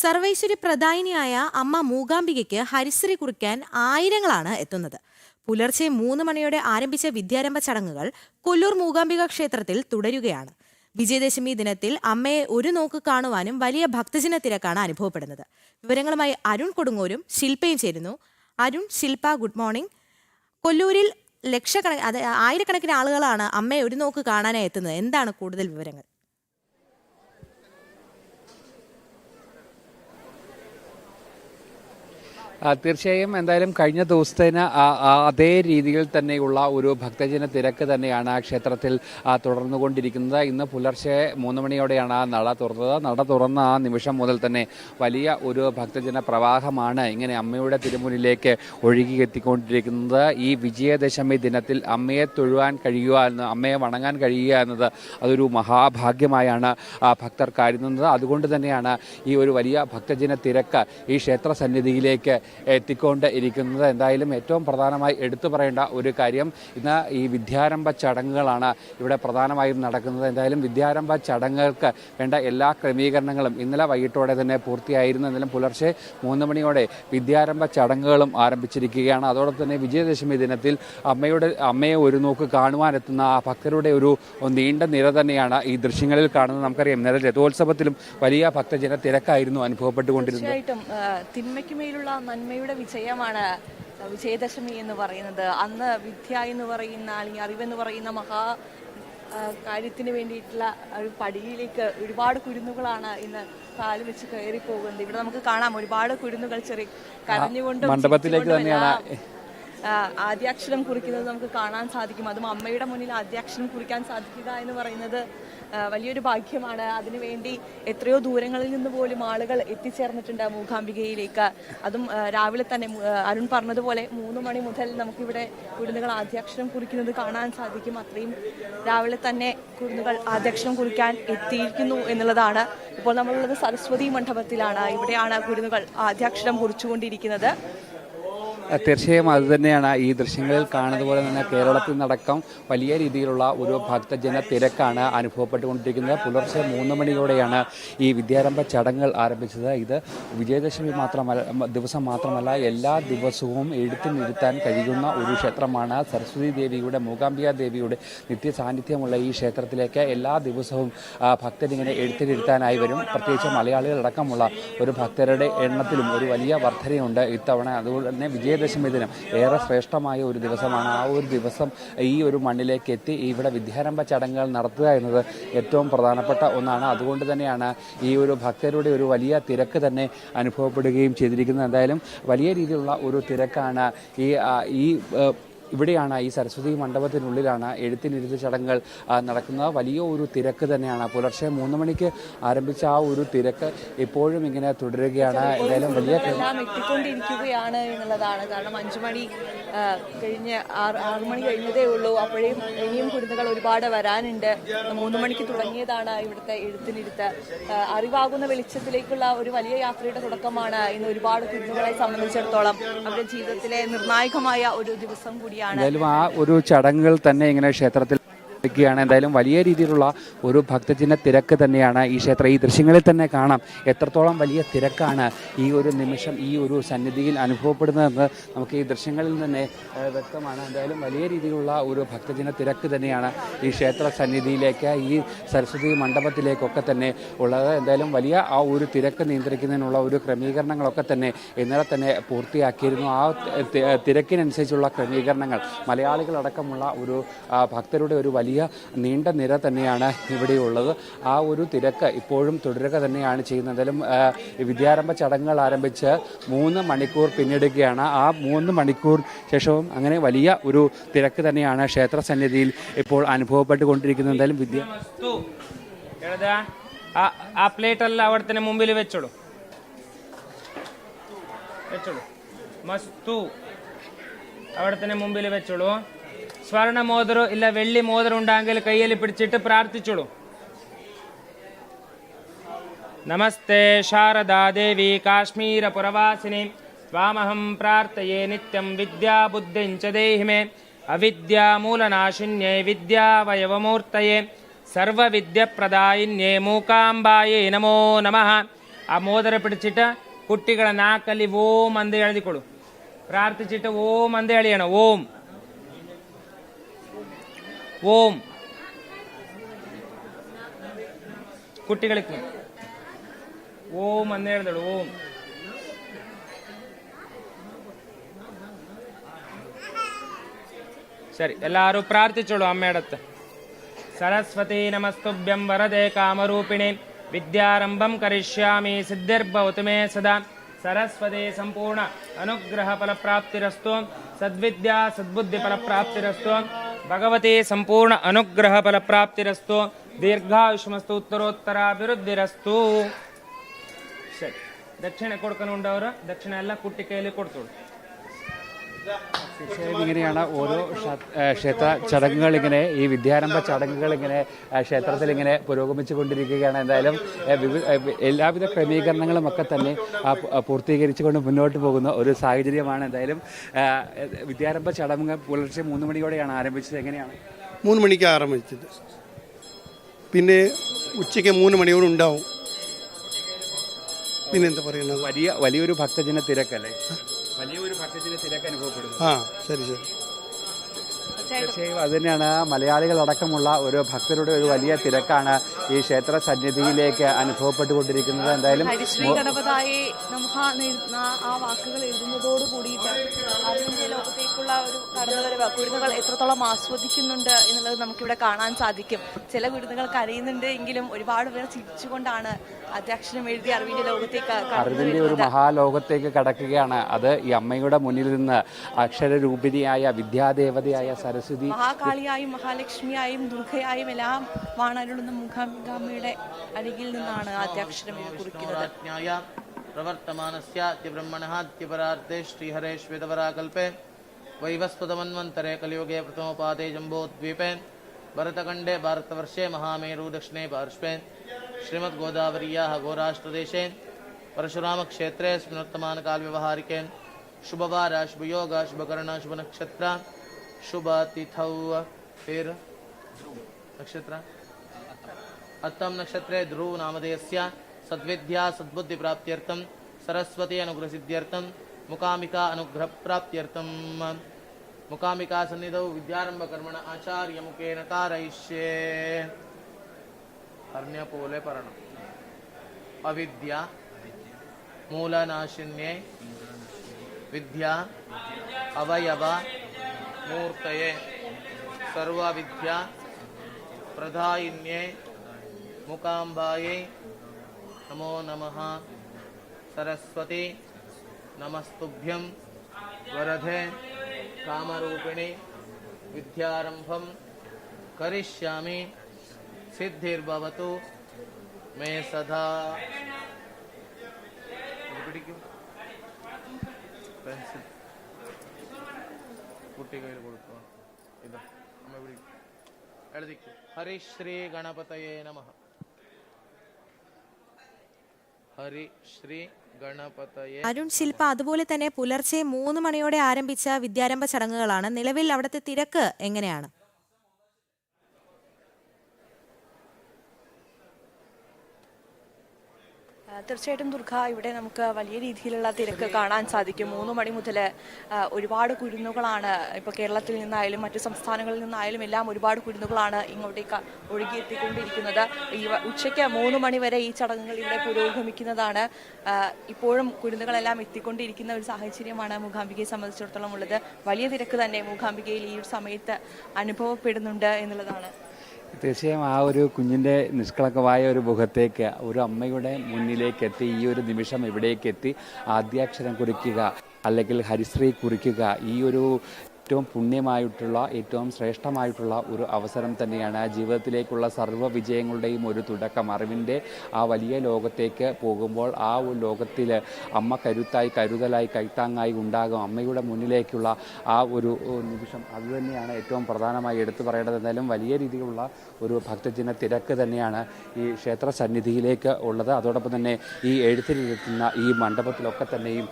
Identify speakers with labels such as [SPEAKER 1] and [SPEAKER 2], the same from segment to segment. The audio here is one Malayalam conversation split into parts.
[SPEAKER 1] സർവൈശ്വര്യ പ്രധാനിയായ അമ്മ മൂകാംബികയ്ക്ക് ഹരിശ്രീ കുറിക്കാൻ ആയിരങ്ങളാണ് എത്തുന്നത്. പുലർച്ചെ മൂന്ന് മണിയോടെ ആരംഭിച്ച വിദ്യാരംഭ ചടങ്ങുകൾ കൊല്ലൂർ മൂകാംബിക ക്ഷേത്രത്തിൽ തുടരുകയാണ്. വിജയദശമി ദിനത്തിൽ അമ്മയെ ഒരു നോക്ക് കാണുവാനും വലിയ ഭക്തജന തിരക്കാണ് അനുഭവപ്പെടുന്നത്. വിവരങ്ങളുമായി അരുൺ കൊടുങ്ങൂരും ശില്പയും ചേരുന്നു. Arun Shilpa good morning. കൊല്ലൂരിൽ ലക്ഷക്കണക്കിന് ആയിരക്കണക്കിന് ആളുകളാണ് അമ്മയെ ഒരു നോക്ക് കാണാനായി എത്തുന്നത്. എന്താണ് കൂടുതൽ വിവരങ്ങൾ?
[SPEAKER 2] തീർച്ചയായും എന്തായാലും കഴിഞ്ഞ ദിവസത്തേന് അതേ രീതിയിൽ തന്നെയുള്ള ഒരു ഭക്തജന തിരക്ക് തന്നെയാണ് ആ ക്ഷേത്രത്തിൽ തുടർന്നുകൊണ്ടിരിക്കുന്നത്. ഇന്ന് പുലർച്ചെ മൂന്ന് മണിയോടെയാണ് ആ നട തുറന്നത്. നട തുറന്ന ആ നിമിഷം മുതൽ തന്നെ വലിയ ഒരു ഭക്തജന പ്രവാഹമാണ് ഇങ്ങനെ അമ്മയുടെ തിരുമുന്നിലേക്ക് ഒഴുകി എത്തിക്കൊണ്ടിരിക്കുന്നത്. ഈ വിജയദശമി ദിനത്തിൽ അമ്മയെ തൊഴുവാൻ കഴിയുക എന്ന് അമ്മയെ വണങ്ങാൻ കഴിയുക എന്നത് അതൊരു മഹാഭാഗ്യമായാണ് ഭക്തർ കരുതുന്നത്. അതുകൊണ്ട് തന്നെയാണ് ഈ ഒരു വലിയ ഭക്തജന തിരക്ക് ഈ ക്ഷേത്ര സന്നിധിയിലേക്ക് എത്തിക്കൊണ്ട് ഇരിക്കുന്നത്. എന്തായാലും ഏറ്റവും പ്രധാനമായി എടുത്തു പറയേണ്ട ഒരു കാര്യം ഇന്ന് ഈ വിദ്യാരംഭ ചടങ്ങുകളാണ് ഇവിടെ പ്രധാനമായും നടക്കുന്നത്. എന്തായാലും വിദ്യാരംഭ ചടങ്ങുകൾക്ക് വേണ്ട എല്ലാ ക്രമീകരണങ്ങളും ഇന്നലെ വൈകിട്ടോടെ തന്നെ പൂർത്തിയായിരുന്നു. എന്നാലും പുലർച്ചെ മൂന്ന് മണിയോടെ വിദ്യാരംഭ ചടങ്ങുകളും ആരംഭിച്ചിരിക്കുകയാണ്. അതോടൊപ്പം തന്നെ വിജയദശമി ദിനത്തിൽ അമ്മയുടെ അമ്മയെ ഒരു നോക്ക് കാണുവാനെത്തുന്ന ആ ഭക്തരുടെ ഒരു നീണ്ട നിര തന്നെയാണ് ഈ ദൃശ്യങ്ങളിൽ കാണുന്നത്. നമുക്കറിയാം ഇന്നലെ രഥോത്സവത്തിലും വലിയ ഭക്തജന തിരക്കായിരുന്നു അനുഭവപ്പെട്ടുകൊണ്ടിരുന്നത്.
[SPEAKER 3] നന്മയുടെ വിജയമാണ് വിജയദശമി എന്ന് പറയുന്നത്. അന്ന് വിദ്യ എന്ന് പറയുന്ന അല്ലെങ്കിൽ അറിവെന്ന് പറയുന്ന മഹാ കാര്യത്തിന് വേണ്ടിയിട്ടുള്ള ഒരു പടിയിലേക്ക് ഒരുപാട് കുരുന്നുകളാണ് ഇന്ന് കാൽ വെച്ച് കയറി പോകുന്നത് ഇവിടെ നമുക്ക് കാണാം ഒരുപാട് കുരുന്നുകൾ ചെറിയ കരഞ്ഞുകൊണ്ട്
[SPEAKER 2] മണ്ഡപത്തിലേക്ക് തന്നെയാണ്.
[SPEAKER 3] ആദ്യാക്ഷരം കുറിക്കുന്നത് നമുക്ക് കാണാൻ സാധിക്കും. അതും അമ്മയുടെ മുന്നിൽ ആദ്യാക്ഷരം കുറിക്കാൻ സാധിക്കുക എന്ന് പറയുന്നത് വലിയൊരു ഭാഗ്യമാണ്. അതിനുവേണ്ടി എത്രയോ ദൂരങ്ങളിൽ നിന്ന് പോലും ആളുകൾ എത്തിച്ചേർന്നിട്ടുണ്ട് മൂകാംബികയിലേക്ക്. അതും രാവിലെ തന്നെ അരുൺ പറഞ്ഞതുപോലെ മൂന്ന് മണി മുതൽ നമുക്കിവിടെ കുരുന്നുകൾ ആദ്യാക്ഷരം കുറിക്കുന്നത് കാണാൻ സാധിക്കും. അത്രയും രാവിലെ തന്നെ കുരുന്നുകൾ ആദ്യാക്ഷരം കുറിക്കാൻ എത്തിയിരിക്കുന്നു എന്നുള്ളതാണ്. ഇപ്പോൾ നമ്മളുള്ളത് സരസ്വതി മണ്ഡപത്തിലാണ്. ഇവിടെയാണ് കുരുന്നുകൾ ആദ്യാക്ഷരം കുറിച്ചുകൊണ്ടിരിക്കുന്നത്.
[SPEAKER 2] തീർച്ചയായും അത് തന്നെയാണ്. ഈ ദൃശ്യങ്ങളിൽ കാണുന്നത് പോലെ തന്നെ കേരളത്തിൽ നടക്കം വലിയ രീതിയിലുള്ള ഒരു ഭക്തജന തിരക്കാണ് അനുഭവപ്പെട്ടുകൊണ്ടിരിക്കുന്നത്. പുലർച്ചെ മൂന്ന് മണിയോടെയാണ് ഈ വിദ്യാരംഭ ചടങ്ങുകൾ ആരംഭിച്ചത്. ഇത് വിജയദശമി മാത്രമല്ല ദിവസം മാത്രമല്ല എല്ലാ ദിവസവും എഴുത്തിനിരുത്താൻ കഴിയുന്ന ഒരു ക്ഷേത്രമാണ്. സരസ്വതി ദേവിയുടെ മൂകാംബിക ദേവിയുടെ നിത്യ സാന്നിധ്യമുള്ള ഈ ക്ഷേത്രത്തിലേക്ക് എല്ലാ ദിവസവും ഭക്തരിങ്ങനെ എഴുത്തിനിരുത്താനായി വരും. പ്രത്യേകിച്ച് മലയാളികളടക്കമുള്ള ഒരു ഭക്തരുടെ എണ്ണത്തിലും ഒരു വലിയ വർധനയുണ്ട്. ഇത്തവണ അതുകൊണ്ട് തന്നെ വിജയദശമി ദിനം. ഏറെ ശ്രേഷ്ഠമായ ഒരു ദിവസമാണ് ആ ഒരു ദിവസം ഈ ഒരു മണ്ണിലേക്ക് എത്തി ഇവിടെ വിദ്യാരംഭ ചടങ്ങുകൾ നടത്തുക എന്നത് ഏറ്റവും പ്രധാനപ്പെട്ട ഒന്നാണ്. അതുകൊണ്ട് തന്നെയാണ് ഈ ഒരു ഭക്തരുടെ ഒരു വലിയ തിരക്ക് തന്നെ അനുഭവപ്പെടുകയും ചെയ്തിരിക്കുന്നത്. എന്തായാലും വലിയ രീതിയിലുള്ള ഒരു തിരക്കാണ് ഈ ഈ ഇവിടെയാണ് ഈ സരസ്വതി മണ്ഡപത്തിനുള്ളിലാണ് എഴുത്തിനിരുത്ത് ചടങ്ങുകൾ നടക്കുന്നത്. വലിയ ഒരു തിരക്ക് തന്നെയാണ്. പുലർച്ചെ മൂന്ന് മണിക്ക് ആരംഭിച്ച ആ ഒരു തിരക്ക് ഇപ്പോഴും ഇങ്ങനെ തുടരുകയാണ്. എന്തായാലും വലിയ
[SPEAKER 3] എത്തിക്കൊണ്ടിരിക്കുകയാണ് എന്നുള്ളതാണ്. കാരണം അഞ്ചു മണി കഴിഞ്ഞ് ആറ് ആറു മണി കഴിഞ്ഞതേ ഉള്ളൂ. അപ്പോഴേയും ഇനിയും കുരുന്നുകൾ ഒരുപാട് വരാനുണ്ട്. മൂന്ന് മണിക്ക് തുടങ്ങിയതാണ് ഇവിടുത്തെ എഴുത്തിനിരുത്ത്. അറിവാകുന്ന വെളിച്ചത്തിലേക്കുള്ള ഒരു വലിയ യാത്രയുടെ തുടക്കമാണ്. ഇന്ന് ഒരുപാട് കുരുന്നുകളെ സംബന്ധിച്ചിടത്തോളം അവരുടെ ജീവിതത്തിലെ നിർണായകമായ ഒരു ദിവസം കൂടിയാണ്
[SPEAKER 2] എന്തായാലും ആ ഒരു ചടങ്ങുകൾ തന്നെ ഇങ്ങനെ ക്ഷേത്രത്തിൽ ാണ് എന്തായാലും വലിയ രീതിയിലുള്ള ഒരു ഭക്തജന തിരക്ക് തന്നെയാണ് ഈ ക്ഷേത്രം. ഈ ദൃശ്യങ്ങളിൽ തന്നെ കാണാം എത്രത്തോളം വലിയ തിരക്കാണ് ഈ ഒരു നിമിഷം ഈ ഒരു സന്നിധിയിൽ അനുഭവപ്പെടുന്നതെന്ന് നമുക്ക് ഈ ദൃശ്യങ്ങളിൽ തന്നെ വ്യക്തമാണ്. എന്തായാലും വലിയ രീതിയിലുള്ള ഒരു ഭക്തജന തിരക്ക് തന്നെയാണ് ഈ ക്ഷേത്ര സന്നിധിയിലേക്ക് ഈ സരസ്വതി മണ്ഡപത്തിലേക്കൊക്കെ തന്നെ ഉള്ളത്. എന്തായാലും വലിയ ആ ഒരു തിരക്ക് നിയന്ത്രിക്കുന്നതിനുള്ള ഒരു ക്രമീകരണങ്ങളൊക്കെ തന്നെ ഇന്നലെ തന്നെ പൂർത്തിയാക്കിയിരുന്നു. ആ തിരക്കിനനുസരിച്ചുള്ള ക്രമീകരണങ്ങൾ മലയാളികളടക്കമുള്ള ഒരു ഭക്തരുടെ ഒരു വലിയ വലിയ നീണ്ട നിര തന്നെയാണ് ഇവിടെയുള്ളത്. ആ ഒരു തിരക്ക് ഇപ്പോഴും തുടരുക തന്നെയാണ് ചെയ്യുന്നത്. എന്തായാലും വിദ്യാരംഭ ചടങ്ങുകൾ ആരംഭിച്ച് മൂന്ന് മണിക്കൂർ പിന്നിടുകയാണ്. ആ മൂന്ന് മണിക്കൂർ ശേഷവും അങ്ങനെ വലിയ ഒരു തിരക്ക് തന്നെയാണ് ക്ഷേത്ര സന്നിധിയിൽ ഇപ്പോൾ അനുഭവപ്പെട്ടുകൊണ്ടിരിക്കുന്നത്. എന്തായാലും വിദ്യ
[SPEAKER 4] ആ പ്ലേറ്റ് അവിടെ തന്നെ മുമ്പിൽ വെച്ചോളൂ. വെച്ചോളൂ. മസ്തു അവിടെ തന്നെ മുമ്പിൽ വെച്ചോളൂ. സ്വർണ്ണ മോതിരോ ഇല്ല വെള്ളി മോതിരം ഉണ്ടെങ്കിൽ കയ്യിൽ പിടിച്ചിട്ട് പ്രാർത്ഥിച്ചോളൂ നമസ്തേ ശാരദാദേവി കാശ്മീരപുരവാസിനി त्वामहं प्रार्थये नित्यं विद्याबुद्धिञ्च देहि मे अविद्यामूलनाशिन्ये विद्यावयवमूर्तये ಸರ್ವವಿದ್ಯಪ್ರದಾಯಿನ್ಯೇ ಮೂಕಾಂಬಾಯೇ ನಮೋ ನಮಃ ಆ ಮೋದರ ಪಿಡಿಚಿಟ ಕುಟ್ಟಿಗಳ ನಾಲ್ಕಲ್ಲಿ ಓಂ ಅಂದ ಎಳೆದಿಕೊಳ್ಳು ಪ್ರಾರ್ಥಿಸಿಟ ಓಂ ಅಂದ ಎಳೆಯೋಣ ಓಂ ಓಂ. ಕುಟ್ಟಿಗಳಿಗೆ ಓಂ ಅಂದ ಹೇಳ್ದಳು, ಓಂ. ಸರಿ, ಎಲ್ಲರೂ ಪ್ರಾರ್ಥಿಸೋಳು ಅಮ್ಮ ಹೇಳುತ್ತೆ. ಸರಸ್ವತಿ ನಮಸ್ತುಭ್ಯಂ ವರದೆ ಕಾಮರೂಪಿಣಿ, ವಿದ್ಯಾರಂಭಂ ಕರಿಷ್ಯಾಮಿ ಸಿದ್ಧಿರ್ಭವತು ಮೇ ಸದಾ. ಸರಸ್ವತಿ ಸಂಪೂರ್ಣ ಅನುಗ್ರಹ ಫಲಪ್ರಾಪ್ತಿರಸ್ತು, ಸದ್ವಿದ್ಯಾ ಸದ್ಬುದ್ಧಿ ಫಲಪ್ರಾಪ್ತಿರಸ್ತು. ಭಗವತಿ ಸಂಪೂರ್ಣ ಅನುಗ್ರಹ ಫಲಪ್ರಾಪ್ತಿರಸ್ತು. ದೀರ್ಘಾಯುಷ್ಮಸ್ತು ಉತ್ತರೋತ್ತರಾಭಿವೃದ್ಧಿರಸ್ತು. ಸರಿ. ದಕ್ಷಿಣ ಕೊಡ್ಕೊಂಡು ದಕ್ಷಿಣ ಎಲ್ಲ ಕುಟ್ಟಿ ಕೈಯಲ್ಲಿ ಕೊಡ್ತೋಳು
[SPEAKER 2] തീർച്ചയായും ഇങ്ങനെയാണ് ഓരോ ക്ഷേത്ര ചടങ്ങുകൾ ഇങ്ങനെ ഈ വിദ്യാരംഭ ചടങ്ങുകൾ ഇങ്ങനെ ക്ഷേത്രത്തിൽ ഇങ്ങനെ പുരോഗമിച്ചു കൊണ്ടിരിക്കുകയാണ്. എന്തായാലും എല്ലാവിധ ക്രമീകരണങ്ങളും ഒക്കെ തന്നെ പൂർത്തീകരിച്ചുകൊണ്ട് മുന്നോട്ട് പോകുന്ന ഒരു സാഹചര്യമാണ്. എന്തായാലും വിദ്യാരംഭ ചടങ്ങ് പുലർച്ചെ മൂന്ന് മണിയോടെയാണ് ആരംഭിച്ചത്. എങ്ങനെയാണ്?
[SPEAKER 5] മൂന്ന് മണിക്ക് ആരംഭിച്ചത്. പിന്നെ ഉച്ചയ്ക്ക് മൂന്ന് മണിയോട് ഉണ്ടാവും. പിന്നെന്താ പറയുന്നത്?
[SPEAKER 2] വലിയ വലിയൊരു ഭക്തജന തിരക്കല്ലേ? വലിയൊരു ഭക്തജന തിരക്ക് അനുഭവപ്പെടുന്നു.
[SPEAKER 5] ആ ശരി ശരി.
[SPEAKER 2] തീർച്ചയായും അത് തന്നെയാണ് മലയാളികൾ മലയാളികളടക്കമുള്ള ഒരു ഭക്തരുടെ ഒരു വലിയ തിരക്കാണ് ഈ ക്ഷേത്ര സന്നിധിയിലേക്ക് അനുഭവപ്പെട്ടുകൊണ്ടിരിക്കുന്നത്. എന്തായാലും
[SPEAKER 3] ആ വാക്കുകൾ എഴുതുന്നതോട് കൂടിയിട്ട് അറിവിന്റെ ലോകത്തേക്കുള്ള ഒരു കടന്നുവരവ് കുരുന്നുകൾ എത്രത്തോളം ആസ്വദിക്കുന്നുണ്ട് എന്നുള്ളത് നമുക്കിവിടെ കാണാൻ സാധിക്കും. ചില കുരുന്നുകൾ കരയുന്നുണ്ട് എങ്കിലും ഒരുപാട് പേർ ചിരിച്ചുകൊണ്ടാണ് അധ്യക്ഷനും എഴുതി അറിവിന്റെ ലോകത്തേക്ക്
[SPEAKER 2] അറിവിന്റെ ഒരു മഹാലോകത്തേക്ക് കടക്കുകയാണ്. അത് ഈ അമ്മയുടെ മുന്നിൽ നിന്ന് അക്ഷരരൂപിണിയായ വിദ്യാദേവതയായ സരസ്വതി
[SPEAKER 3] മഹാകാളിയായും മഹാലക്ഷ്മിയായും ദുർഗയായും എല്ലാം വാണരുളുന്ന മുഖാംബികാമ്മയുടെ അരികിൽ നിന്നാണ് അധ്യക്ഷനം കുറിക്കുന്നത്.
[SPEAKER 6] प्रवर्तमानस्याद्यब्रह्मणाद्यपरार्थे श्रीहरे श्वेतवराकल्पे वैवस्वतमन्वन्तरे कलियुगे प्रथमोपादे जम्बोद्वीपे भरतखण्डे भारतवर्षे महामेरुदक्षिणे पार्श्वे श्रीमद्गोदावर्याः घोराष्ट्रदेशे काल व्यवहारिके शुभवार शुभयोग शुभकर्ण शुभ शुभतिथौ फिर नक्षत्र अत्तम नक्षत्रे ध्रुव नामधेयस्य सद्विद्या सद्बुद्धि प्राप्त्यर्थम सरस्वती अनुग्रह सिद्ध्यर्थम मुकामिका अनुग्रह प्राप्त्यर्थम मुकामिका सन्निधौ विद्यारंभ कर्मण आचार्य मुखेन कारयिष्ये अर्ण्यपोले परणम्। अविद्या, मूलनाशिन्ये। विद्या, अवयव, मूर्तये। सर्वविद्या, प्रधायिन्ये। मुकाम्बायै। नमो नमः। सरस्वती नमस्तुभ्यं। वरधे कामरूपिणि विद्यारम्भं। करिष्यामि। सिद्धिर्भवतु। मे सदा। हरिश्री गणपतये नमः
[SPEAKER 1] അരുൺ ശില്പ അതുപോലെ തന്നെ പുലർച്ചെ മൂന്ന് മണിയോടെ ആരംഭിച്ച വിദ്യാരംഭ ചടങ്ങുകളാണ്. നിലവിൽ അവിടുത്തെ തിരക്ക് എങ്ങനെയാണ്?
[SPEAKER 3] തീർച്ചയായിട്ടും ദുർഗ ഇവിടെ നമുക്ക് വലിയ രീതിയിലുള്ള തിരക്ക് കാണാൻ സാധിക്കും. മൂന്ന് മണി മുതൽ ഒരുപാട് കുരുന്നുകളാണ് ഇപ്പോൾ കേരളത്തിൽ നിന്നായാലും മറ്റു സംസ്ഥാനങ്ങളിൽ നിന്നായാലും എല്ലാം ഒരുപാട് കുരുന്നുകളാണ് ഇങ്ങോട്ടേക്ക് ഒഴുകിയെത്തിക്കൊണ്ടിരിക്കുന്നത്. ഈ ഉച്ചയ്ക്ക് മൂന്ന് മണി വരെ ഈ ചടങ്ങുകൾ ഇവിടെ പുരോഗമിക്കുന്നതാണ്. ഇപ്പോഴും കുരുന്നുകളെല്ലാം എത്തിക്കൊണ്ടിരിക്കുന്ന ഒരു സാഹചര്യമാണ് മൂകാംബികയെ സംബന്ധിച്ചിടത്തോളം ഉള്ളത്. വലിയ തിരക്ക് തന്നെ മൂകാംബികയിൽ ഈ ഒരു സമയത്ത് അനുഭവപ്പെടുന്നുണ്ട് എന്നുള്ളതാണ്.
[SPEAKER 2] തീർച്ചയായും ആ ഒരു കുഞ്ഞിന്റെ നിഷ്കളങ്കമായ ഒരു മുഖത്തേക്ക് ഒരു അമ്മയുടെ മുന്നിലേക്ക് എത്തി ഈ ഒരു നിമിഷം ഇവിടേക്ക് ആദ്യാക്ഷരം കുറിക്കുക അല്ലെങ്കിൽ ഹരിശ്രീ കുറിക്കുക ഈ ഒരു ഏറ്റവും പുണ്യമായിട്ടുള്ള ഏറ്റവും ശ്രേഷ്ഠമായിട്ടുള്ള ഒരു അവസരം തന്നെയാണ് ജീവിതത്തിലേക്കുള്ള സർവ വിജയങ്ങളുടെയും ഒരു തുടക്കം. അറിവിന്റെ ആ വലിയ ലോകത്തേക്ക് പോകുമ്പോൾ ആ ഒരു ലോകത്തിൽ അമ്മ കരുത്തായി കരുതലായി കൈത്താങ്ങായി ഉണ്ടാകും. അമ്മയുടെ മുന്നിലേക്കുള്ള ആ ഒരു നിമിഷം അതുതന്നെയാണ് ഏറ്റവും പ്രധാനമായി എടുത്തു പറയേണ്ടത്. എന്തായാലും വലിയ രീതിയിലുള്ള ഒരു ഭക്തജന തിരക്ക് തന്നെയാണ് ഈ ക്ഷേത്ര സന്നിധിയിലേക്ക് ഉള്ളത്. അതോടൊപ്പം തന്നെ ഈ എഴുത്തിലിരുത്തുന്ന ഈ മണ്ഡപത്തിലൊക്കെ തന്നെയും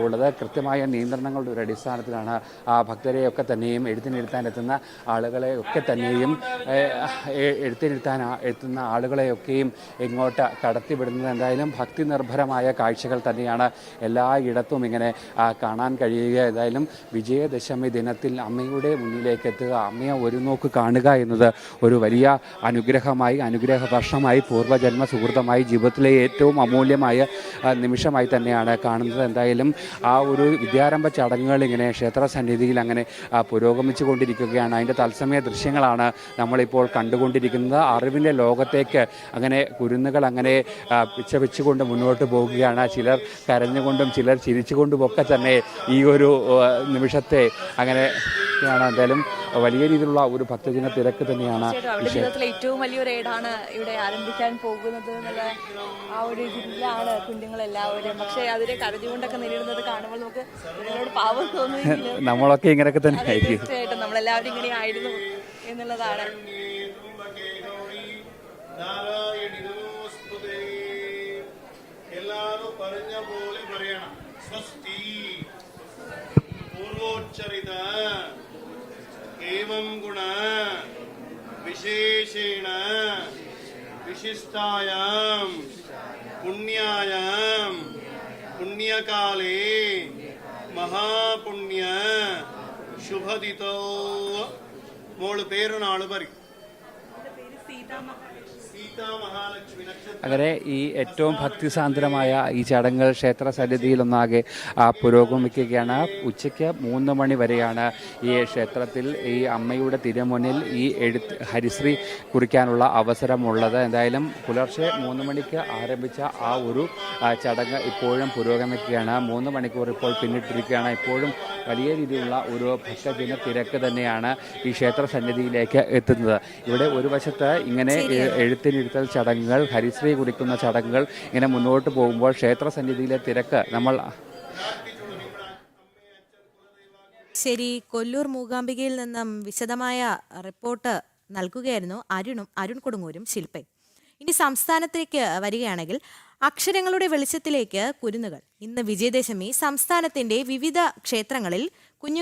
[SPEAKER 2] ഉള്ളത്. കൃത്യമായ നിയന്ത്രണങ്ങളുടെ ഒരു അടിസ്ഥാനത്തിലാണ് ആ ഭക്ത ഭക്തരെയൊക്കെ തന്നെയും എഴുത്തിനിരുത്താൻ എത്തുന്ന ആളുകളെ ഒക്കെ തന്നെയും എഴുത്തിനിരുത്താൻ എത്തുന്ന ആളുകളെയൊക്കെയും ഇങ്ങോട്ട് കടത്തിവിടുന്നത് എന്തായാലും ഭക്തി നിർഭരമായ കാഴ്ചകൾ തന്നെയാണ് എല്ലായിടത്തും ഇങ്ങനെ കാണാൻ കഴിയുക. ഏതായാലും വിജയദശമി ദിനത്തിൽ അമ്മയുടെ മുന്നിലേക്ക് എത്തുക അമ്മയെ ഒരു നോക്ക് കാണുക എന്നത് ഒരു വലിയ അനുഗ്രഹമായി അനുഗ്രഹ വർഷമായി പൂർവജന്മ സുഹൃതമായി ജീവിതത്തിലെ ഏറ്റവും അമൂല്യമായ നിമിഷമായി തന്നെയാണ് കാണുന്നത്. എന്തായാലും ആ ഒരു വിദ്യാരംഭ ചടങ്ങുകൾ ഇങ്ങനെ ക്ഷേത്ര സന്നിധിയിൽ അങ്ങനെ ആ, പുരോഗമിച്ചു കൊണ്ടിരിക്കുകയാണ് അതിന്റെ തത്സമയ ദൃശ്യങ്ങളാണ് നമ്മളിപ്പോൾ കണ്ടുകൊണ്ടിരിക്കുന്നത്. അറിവിന്റെ ലോകത്തേക്ക് അങ്ങനെ കുരുന്നുകൾ അങ്ങനെ പിച്ചവെച്ചുകൊണ്ട് പിച്ച വെച്ചുകൊണ്ട് മുന്നോട്ട് പോവുകയാണ്. ചിലർ കരഞ്ഞുകൊണ്ടും ചിലർ ചിരിച്ചുകൊണ്ടും ഒക്കെ തന്നെ ഈ ഒരു നിമിഷത്തെ അങ്ങനെ ാണ് എന്തായാലും വലിയ രീതിയിലുള്ള ഒരു ഭക്തജന തിരക്ക് തന്നെയാണ്
[SPEAKER 3] ഏറ്റവും വലിയൊരു ഏടാണ് ഇവിടെ ആരംഭിക്കാൻ പോകുന്നത് എന്നുള്ള ആ ഒരു ഇതിലാണ് കുഞ്ഞുങ്ങളെല്ലാവരും. പക്ഷേ അതിനെ കരഞ്ഞുകൊണ്ടൊക്കെ നേരിടുന്നത് നമുക്ക് പാവം
[SPEAKER 2] നമ്മളൊക്കെ ഇങ്ങനെയൊക്കെ തന്നെ ആയിരിക്കും
[SPEAKER 3] തീർച്ചയായിട്ടും നമ്മളെല്ലാവരും ഇങ്ങനെ ആയിരുന്നു എന്നുള്ളതാണ്.
[SPEAKER 5] എല്ലാരും പറഞ്ഞ പോലെ പറയണം സ്വസ്തി പൂർവോച്ചരിത ഏവം ഗുണ വിശേഷേണ വിശിഷ്ടായാം പുണ്യായാം पुण्यकाले ಮಹಾಪುಣ್ಯ ಶುಭದಿತೋ ಮೂಳು ಪೇರು ನಾಳು ಬರಿ
[SPEAKER 2] അങ്ങനെ ഈ ഏറ്റവും ഭക്തിസാന്ദ്രമായ ഈ ചടങ്ങുകൾ ക്ഷേത്ര സന്നിധിയിലൊന്നാകെ ആ, പുരോഗമിക്കുകയാണ്. ഉച്ചയ്ക്ക് മൂന്ന് മണി വരെയാണ് ഈ ക്ഷേത്രത്തിൽ ഈ അമ്മയുടെ തിരുമുന്നിൽ ഈ എഴുത്ത് ഹരിശ്രീ കുറിക്കാനുള്ള അവസരമുള്ളത്. എന്തായാലും പുലർച്ചെ മൂന്ന് മണിക്ക് ആരംഭിച്ച ആ ഒരു ചടങ്ങ് ഇപ്പോഴും പുരോഗമിക്കുകയാണ്. മൂന്ന് മണിക്കൂർ ഇപ്പോൾ പിന്നിട്ടിരിക്കുകയാണ്. ഇപ്പോഴും വലിയ രീതിയിലുള്ള ഒരു ഭക്തജന തിരക്ക് തന്നെയാണ് ഈ ക്ഷേത്ര സന്നിധിയിലേക്ക് എത്തുന്നത്. ഇവിടെ ഒരു വശത്ത് ഇങ്ങനെ എ- എഴുത്തിനിരുത്തൽ ചടങ്ങുകൾ ഹരിശ്രീ കുറിക്കുന്ന ചടങ്ങുകൾ ഇങ്ങനെ മുന്നോട്ട് പോകുമ്പോൾ ക്ഷേത്ര സന്നിധിയിലെ തിരക്ക് നമ്മൾ
[SPEAKER 1] ശരി കൊല്ലൂർ മൂകാംബികയിൽ നിന്നും വിശദമായ റിപ്പോർട്ട് നൽകുകയായിരുന്നു അരുണും അരുൺ കൊടുങ്ങൂരും ശില്പയും. ഇനി സംസ്ഥാനത്തേക്ക് വരികയാണെങ്കിൽ അക്ഷരങ്ങളുടെ വെളിച്ചത്തിലേക്ക് കുരുന്നുകൾ. ഇന്ന് വിജയദശമി സംസ്ഥാനത്തിന്റെ വിവിധ ക്ഷേത്രങ്ങളിൽ